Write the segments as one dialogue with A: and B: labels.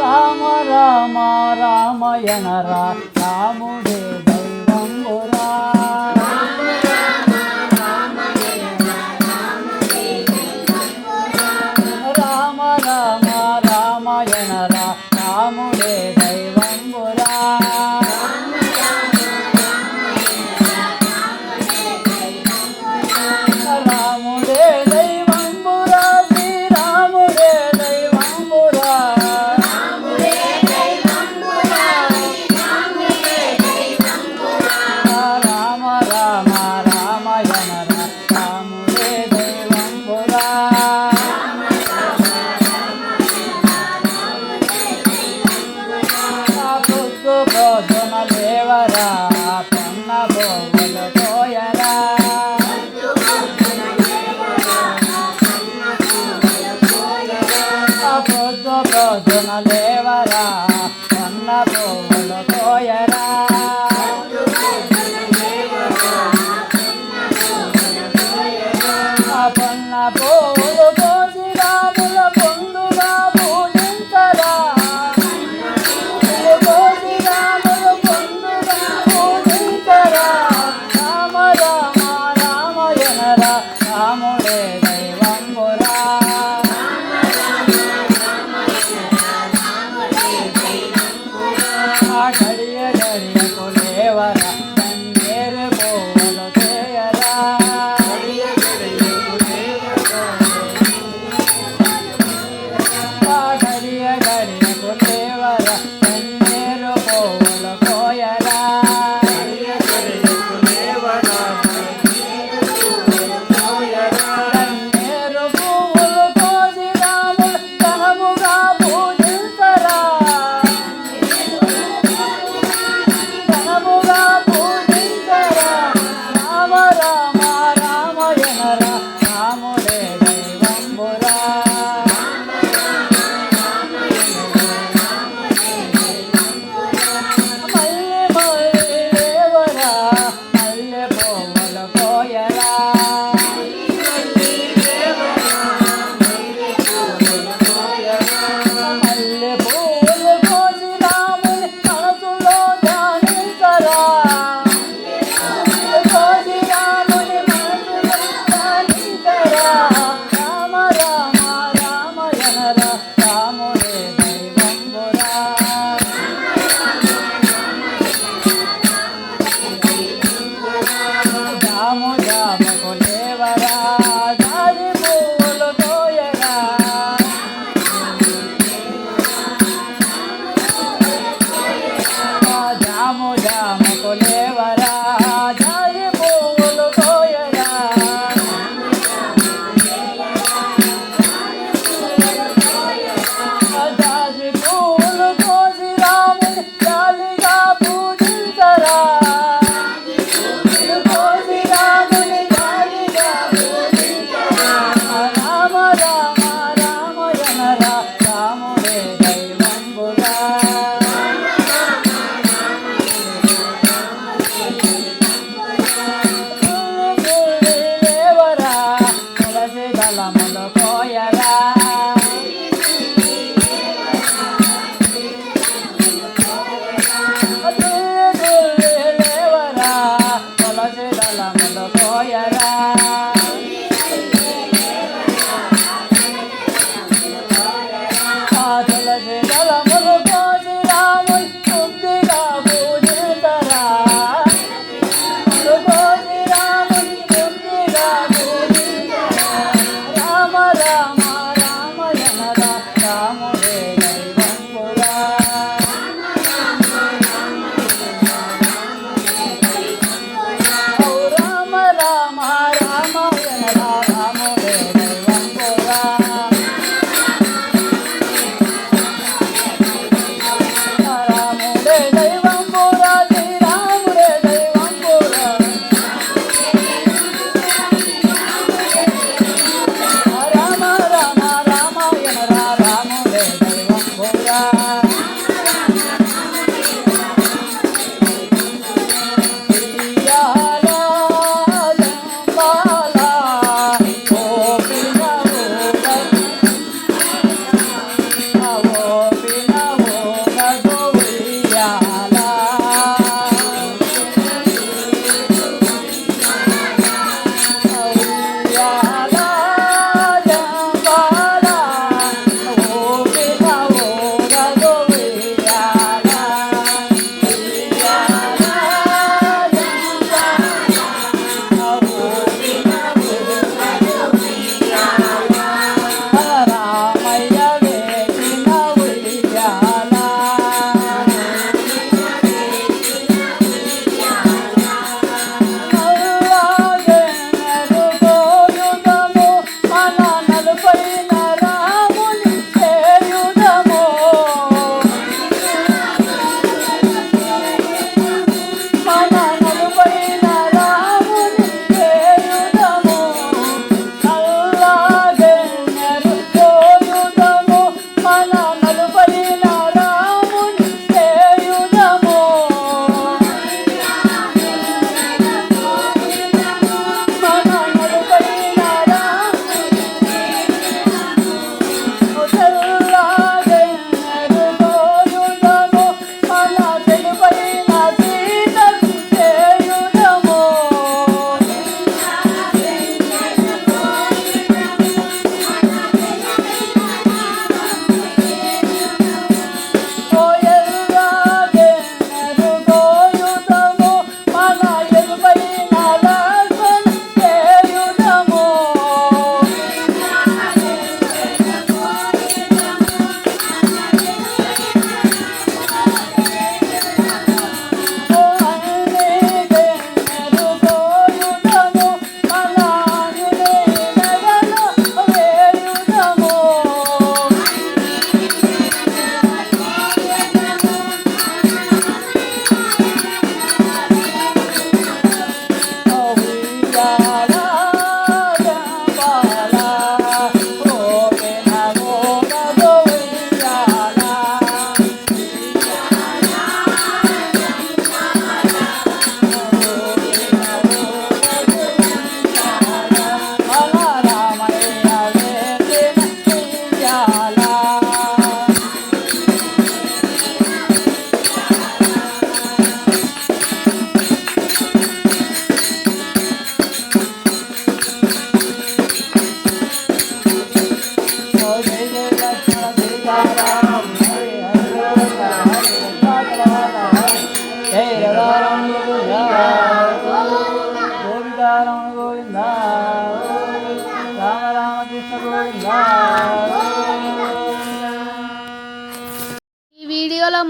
A: రామ రామ రామయణ రా రాముడే.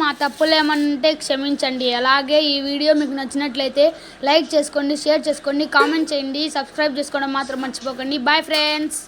B: మా తప్పులు ఏమంటే క్షమించండి. అలాగే ఈ వీడియో మీకు నచ్చినట్లయితే లైక్ చేసుకోండి షేర్ చేసుకోండి కామెంట్ చేయండి సబ్స్క్రైబ్ చేసుకోవడం మాత్రం మర్చిపోకండి. Bye friends